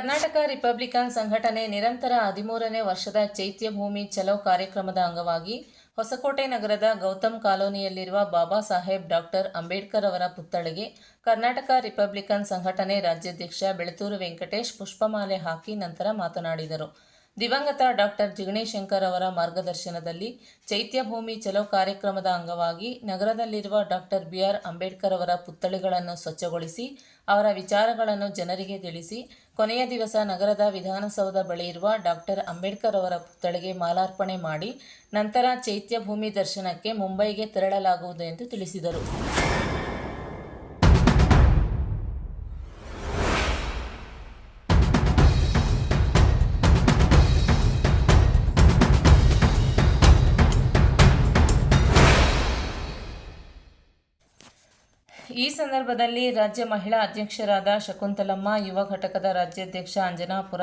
Karnataka Republican ಸಂಘಟನೆ ನಿರಂತರ ಹದಿಮೂರನೇ ವರ್ಷದ ಚೈತ್ಯಭೂಮಿ ಚಲೋ ಕಾರ್ಯಕ್ರಮದ ಅಂಗವಾಗಿ ಹೊಸಕೋಟೆ ನಗರದ ಗೌತಮ್ ಕಾಲೋನಿಯಲ್ಲಿರುವ ಬಾಬಾ ಸಾಹೇಬ್ ಡಾಕ್ಟರ್ ಅಂಬೇಡ್ಕರ್ ಅವರ ಪುತ್ಥಳಿಗೆ ಕರ್ನಾಟಕ ರಿಪಬ್ಲಿಕನ್ ಸಂಘಟನೆ ರಾಜ್ಯಾಧ್ಯಕ್ಷ ಬೆಳತೂರು ವೆಂಕಟೇಶ್ ಪುಷ್ಪಮಾಲೆ ಹಾಕಿ ನಂತರ ಮಾತನಾಡಿದರು. ದಿವಂಗತ ಡಾಕ್ಟರ್ ಜಿಗಣೇಶಂಕರ್ ಅವರ ಮಾರ್ಗದರ್ಶನದಲ್ಲಿ ಚೈತ್ಯಭೂಮಿ ಚಲೋ ಕಾರ್ಯಕ್ರಮದ ಅಂಗವಾಗಿ ನಗರದಲ್ಲಿರುವ ಡಾಕ್ಟರ್ ಬಿಆರ್ ಅಂಬೇಡ್ಕರ್ ಅವರ ಪುತ್ಥಳಿಗಳನ್ನು ಸ್ವಚ್ಛಗೊಳಿಸಿ, ಅವರ ವಿಚಾರಗಳನ್ನು ಜನರಿಗೆ ತಿಳಿಸಿ, ಕೊನೆಯ ದಿವಸ ನಗರದ ವಿಧಾನಸೌಧ ಬಳಿ ಇರುವ ಡಾಕ್ಟರ್ ಅಂಬೇಡ್ಕರ್ ಅವರ ಪುತ್ಥಳಿಗೆ ಮಾಲಾರ್ಪಣೆ ಮಾಡಿ, ನಂತರ ಚೈತ್ಯಭೂಮಿ ದರ್ಶನಕ್ಕೆ ಮುಂಬೈಗೆ ತೆರಳಲಾಗುವುದು ಎಂದು ತಿಳಿಸಿದರು. ಈ ಸಂದರ್ಭದಲ್ಲಿ ರಾಜ್ಯ ಮಹಿಳಾ ಅಧ್ಯಕ್ಷರಾದ ಶಕುಂತಲಮ್ಮ, ಯುವ ಘಟಕದ ರಾಜ್ಯಾಧ್ಯಕ್ಷ ಅಂಜನಾಪುರ,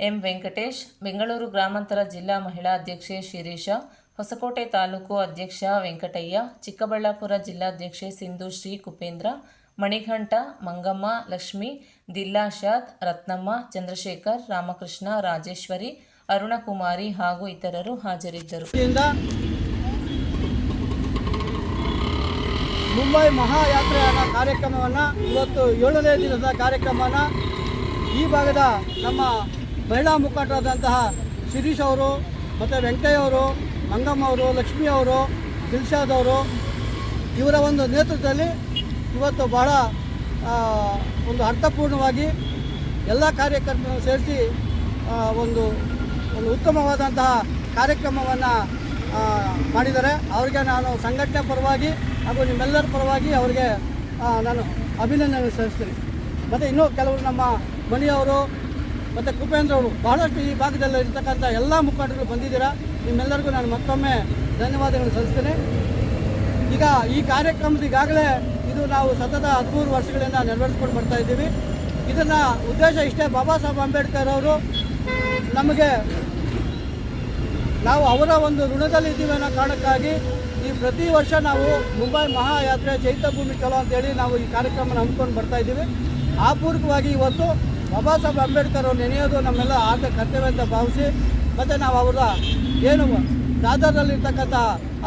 ಎಂ ವೆಂಕಟೇಶ್, ಬೆಂಗಳೂರು ಗ್ರಾಮಾಂತರ ಜಿಲ್ಲಾ ಮಹಿಳಾ ಅಧ್ಯಕ್ಷೆ ಶಿರೀಷ, ಹೊಸಕೋಟೆ ತಾಲೂಕು ಅಧ್ಯಕ್ಷ ವೆಂಕಟಯ್ಯ, ಚಿಕ್ಕಬಳ್ಳಾಪುರ ಜಿಲ್ಲಾಧ್ಯಕ್ಷೆ ಸಿಂಧು ಶ್ರೀ ಕುಪೇಂದ್ರ, ಮಣಿಘಂಟ, ಮಂಗಮ್ಮ, ಲಕ್ಷ್ಮಿ ದಿಲ್ಲಾಶಾದ್ ರತ್ನಮ್ಮ, ಚಂದ್ರಶೇಖರ್, ರಾಮಕೃಷ್ಣ, ರಾಜೇಶ್ವರಿ, ಅರುಣಕುಮಾರಿ ಹಾಗೂ ಇತರರು ಹಾಜರಿದ್ದರು. ಮುಂಬೈ ಮಹಾಯಾತ್ರೆಯ ಕಾರ್ಯಕ್ರಮವನ್ನು ಇವತ್ತು ಏಳನೇ ದಿನದ ಕಾರ್ಯಕ್ರಮವನ್ನು ಈ ಭಾಗದ ನಮ್ಮ ಮಹಿಳಾ ಮುಖಂಡರಾದಂತಹ ಶಿರೀಶ್ ಅವರು ಮತ್ತು ವೆಂಕಯ್ಯ ಅವರು, ಮಂಗಮ್ಮ ಅವರು, ಲಕ್ಷ್ಮೀ ಅವರು ದಿಲ್ಶಾದ್ ಅವರು ಇವರ ಒಂದು ನೇತೃತ್ವದಲ್ಲಿ ಇವತ್ತು ಬಹಳ ಒಂದು ಅರ್ಥಪೂರ್ಣವಾಗಿ ಎಲ್ಲ ಕಾರ್ಯಕರ್ತರನ್ನು ಸೇರಿಸಿ ಒಂದು ಒಂದು ಉತ್ತಮವಾದಂತಹ ಕಾರ್ಯಕ್ರಮವನ್ನು ಮಾಡಿದ್ದಾರೆ. ಅವರಿಗೆ ನಾನು ಸಂಘಟನೆ ಪರವಾಗಿ ಹಾಗೂ ನಿಮ್ಮೆಲ್ಲರ ಪರವಾಗಿ ಅವರಿಗೆ ನಾನು ಅಭಿನಂದನೆ ಸಲ್ಲಿಸ್ತೀನಿ. ಮತ್ತು ಇನ್ನೂ ಕೆಲವರು ನಮ್ಮ ಮಣಿಯವರು, ಮತ್ತು ಕುಪೇಂದ್ರ ಅವರು ಬಹಳಷ್ಟು ಈ ಭಾಗದಲ್ಲಿ ಇರ್ತಕ್ಕಂಥ ಎಲ್ಲ ಮುಖಂಡರು ಬಂದಿದ್ದೀರಾ? ನಿಮ್ಮೆಲ್ಲರಿಗೂ ನಾನು ಮತ್ತೊಮ್ಮೆ ಧನ್ಯವಾದಗಳನ್ನು ಸಲ್ಲಿಸ್ತೀನಿ. ಈಗ ಈ ಕಾರ್ಯಕ್ರಮದ ಈಗಾಗಲೇ ಇದು ನಾವು ಸತತ ಹದಿಮೂರು ವರ್ಷಗಳಿಂದ ನೆರವೇರಿಸ್ಕೊಂಡು ಬರ್ತಾ ಇದ್ದೀವಿ. ಇದನ್ನು ಉದ್ದೇಶ ಇಷ್ಟೇ ಬಾಬಾ ಸಾಹೇಬ್ ಅಂಬೇಡ್ಕರ್ ಅವರು ನಮಗೆ ನಾವು ಅವರ ಒಂದು ಋಣದಲ್ಲಿ ಇದ್ದೀವಿ ಅನ್ನೋ ಕಾರಣಕ್ಕಾಗಿ ಈ ಪ್ರತಿ ವರ್ಷ ನಾವು ಮುಂಬೈ ಮಹಾಯಾತ್ರೆ ಚೈತ್ಯಭೂಮಿ ಚಲೋ ಅಂತೇಳಿ ನಾವು ಈ ಕಾರ್ಯಕ್ರಮನ ಹಮ್ಮಿಕೊಂಡು ಬರ್ತಾ ಇದ್ದೀವಿ. ಆ ಇವತ್ತು ಬಾಬಾ ಸಾಹೇಬ್ ಅಂಬೇಡ್ಕರ್ ಅವ್ರು ನೆನೆಯೋದು ನಮ್ಮೆಲ್ಲ ಆದ ಕರ್ತವ್ಯ ಅಂತ ಭಾವಿಸಿ, ಮತ್ತು ನಾವು ಅವರ ಏನು ದಾದರಲ್ಲಿರ್ತಕ್ಕಂಥ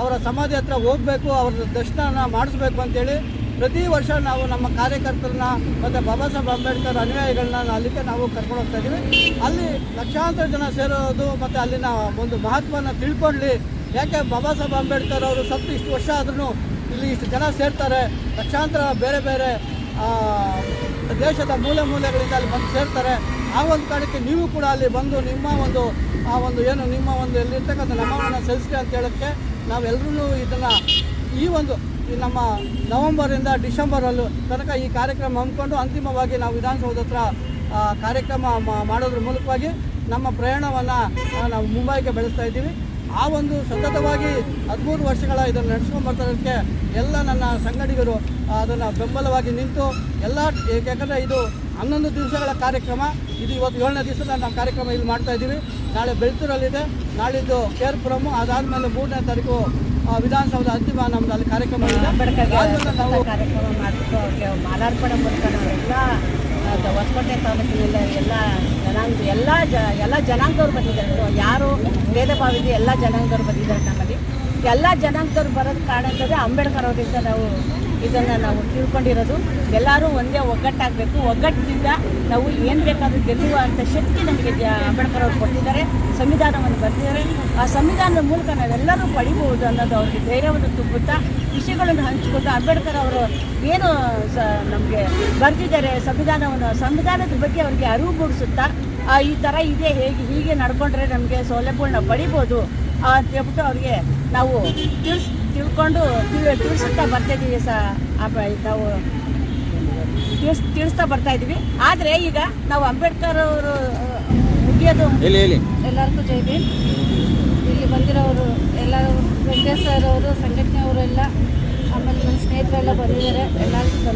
ಅವರ ಸಮಾಧಿ ಹತ್ರ ಹೋಗಬೇಕು, ಅವರ ದರ್ಶನ ಮಾಡಿಸ್ಬೇಕು ಅಂತೇಳಿ ಪ್ರತಿ ವರ್ಷ ನಾವು ನಮ್ಮ ಕಾರ್ಯಕರ್ತರನ್ನ ಮತ್ತು ಬಾಬಾ ಸಾಹೇಬ್ ಅಂಬೇಡ್ಕರ್ ಅನುಯಾಯಿಗಳನ್ನ ಅಲ್ಲಿಗೆ ನಾವು ಕರ್ಕೊಂಡು ಹೋಗ್ತಾ ಇದ್ದೀವಿ. ಅಲ್ಲಿ ಲಕ್ಷಾಂತರ ಜನ ಸೇರೋದು ಮತ್ತು ಅಲ್ಲಿನ ಒಂದು ಮಹತ್ವನ ತಿಳ್ಕೊಳ್ಳಿ. ಯಾಕೆ ಬಾಬಾ ಸಾಹೇಬ್ ಅಂಬೇಡ್ಕರ್ ಅವರು ಸತ್ತು ಇಷ್ಟು ವರ್ಷ ಆದ್ರೂ ಇಲ್ಲಿ ಇಷ್ಟು ಜನ ಸೇರ್ತಾರೆ? ಲಕ್ಷಾಂತರ ಬೇರೆ ಬೇರೆ ದೇಶದ ಮೂಲೆ ಮೂಲೆಗಳಿಂದ ಅಲ್ಲಿ ಬಂದು ಸೇರ್ತಾರೆ. ಆ ಒಂದು ಕಾರಣಕ್ಕೆ ನೀವು ಕೂಡ ಅಲ್ಲಿ ಬಂದು ನಿಮ್ಮ ಒಂದು, ಆ ಒಂದು ಏನು, ನಿಮ್ಮ ಒಂದು ಎಲ್ಲಿರ್ತಕ್ಕಂಥ ನಮನವನ್ನು ಸಲ್ಲಿಸ್ರಿ ಅಂತ ಹೇಳೋಕ್ಕೆ ನಾವೆಲ್ಲರೂ ಇದನ್ನು ಈ ಒಂದು ನಮ್ಮ ನವಂಬರಿಂದ ಡಿಸೆಂಬರಲ್ಲೂ ತನಕ ಈ ಕಾರ್ಯಕ್ರಮ ಹಮ್ಮಿಕೊಂಡು ಅಂತಿಮವಾಗಿ ನಾವು ವಿಧಾನಸೌಧ ಹತ್ರ ಕಾರ್ಯಕ್ರಮ ಮಾಡೋದ್ರ ಮೂಲಕವಾಗಿ ನಮ್ಮ ಪ್ರಯಾಣವನ್ನು ನಾವು ಮುಂಬೈಗೆ ಬೆಳೆಸ್ತಾ ಇದ್ದೀವಿ. ಆ ಒಂದು ಸತತವಾಗಿ ಹದಿಮೂರು ವರ್ಷಗಳ ಇದನ್ನು ನಡೆಸ್ಕೊಂಡು ಬರ್ತಾರಕ್ಕೆ ಎಲ್ಲ ನನ್ನ ಸಂಗಡಿಗರು ಅದನ್ನು ಬೆಂಬಲವಾಗಿ ನಿಂತು ಎಲ್ಲ ಯಾಕಂದರೆ ಇದು ಹನ್ನೊಂದು ದಿವಸಗಳ ಕಾರ್ಯಕ್ರಮ. ಇದು ಇವತ್ತು ಏಳನೇ ದಿವಸದ ನಾವು ಕಾರ್ಯಕ್ರಮ ಇಲ್ಲಿ ಮಾಡ್ತಾ ಇದ್ದೀವಿ. ನಾಳೆ ಬೆಳ್ತೂರಲ್ಲಿದೆ. ನಾಳಿದ್ದು ಕೇರ್ಪುರಮು ಅದಾದಮೇಲೆ ಮೂರನೇ ತಾರೀಕು ವಿಧಾನಸೌಧ ಅಂತಿಮ ನಮ್ದು ಅಲ್ಲಿ ಕಾರ್ಯಕ್ರಮ ಇದೆ. ನಾವು ಕಾರ್ಯಕ್ರಮ ಮಾಡಿಬಿಟ್ಟು ಮಾಲಾರ್ಪಣೆ ಮಾಡ್ಕೊಂಡು ಹೊಸಕೋಟೆ ತಾಲೂಕಿನಲ್ಲಿ ಎಲ್ಲ ಜನಾಂಗ ಎಲ್ಲ ಜ ಎಲ್ಲ ಜನಾಂಗದವ್ರು ಬಂದಿದ್ದಾರೆ. ಯಾರು ಭೇದ ಭಾವ ಇದೆ ಎಲ್ಲ ಜನಾಂಗದವ್ರು ಬಂದಿದ್ದಾರೆ ನಮ್ಮಲ್ಲಿ. ಎಲ್ಲ ಜನಾಂಗದವ್ರು ಬರೋದು ಕಾರಣ ಅಂತಂದರೆ ಅಂಬೇಡ್ಕರ್ ಅವರಿಂದ ನಾವು ಇದನ್ನು ನಾವು ತಿಳ್ಕೊಂಡಿರೋದು. ಎಲ್ಲರೂ ಒಂದೇ ಒಗ್ಗಟ್ಟಾಗಬೇಕು. ಒಗ್ಗಟ್ಟಿನಿಂದ ನಾವು ಏನು ಬೇಕಾದರೂ ಗೆಲ್ಲುವ ಅಂತ ಶಕ್ತಿ ನಮಗೆ ಅಂಬೇಡ್ಕರ್ ಅವರು ಕೊಟ್ಟಿದ್ದಾರೆ. ಸಂವಿಧಾನವನ್ನು ಬರೆದಿದ್ದಾರೆ. ಆ ಸಂವಿಧಾನದ ಮೂಲಕ ನಾವೆಲ್ಲರೂ ಪಡಿಬಹುದು ಅನ್ನೋದು ಅವ್ರಿಗೆ ಧೈರ್ಯವನ್ನು ತುಂಬುತ್ತಾ, ವಿಷಯಗಳನ್ನು ಹಂಚಿಕೊಂಡು ಅಂಬೇಡ್ಕರ್ ಅವರು ಏನು ಸ, ನಮಗೆ ಬರೆದಿದ್ದಾರೆ ಸಂವಿಧಾನವನ್ನು, ಸಂವಿಧಾನದ ಬಗ್ಗೆ ಅವರಿಗೆ ಅರಿವು ಮೂಡಿಸುತ್ತಾ ಈ ಥರ ಇದೆ, ಹೇಗೆ, ಹೀಗೆ ನಡ್ಕೊಂಡ್ರೆ ನಮಗೆ ಸೌಲಭ್ಯಗಳನ್ನ ಪಡಿಬೋದು. ಅಂತ ಹೇಳ್ಬಿಟ್ಟು ಅವ್ರಿಗೆ ನಾವು ತಿಳ್ಸ್ ತಿಳ್ಕೊಂಡು ತಿಳಿಸ್ತಾ ಬರ್ತಾ ಇದ್ದೀವಿ ಸ ನಾವು ತಿಳಿಸ್ ತಿಳಿಸ್ತಾ ಬರ್ತಾ ಇದ್ದೀವಿ ಆದರೆ ಈಗ ನಾವು ಅಂಬೇಡ್ಕರ್ ಅವರು ಮುಗಿಯೋದು ಎಲ್ಲರಿಗೂ ಜೈ ಭೀಮ್. ಇಲ್ಲಿ ಬಂದಿರೋರು ಎಲ್ಲರೂ ವೆಂಕಟೇಶ್ ಸರ್ ಅವರು ಎಲ್ಲ ಆಮೇಲೆ ನನ್ನ ಸ್ನೇಹಿತರೆಲ್ಲ ಬಂದಿದ್ದಾರೆ. ಎಲ್ಲರಿಗೂ ಧನ್ಯವಾದ.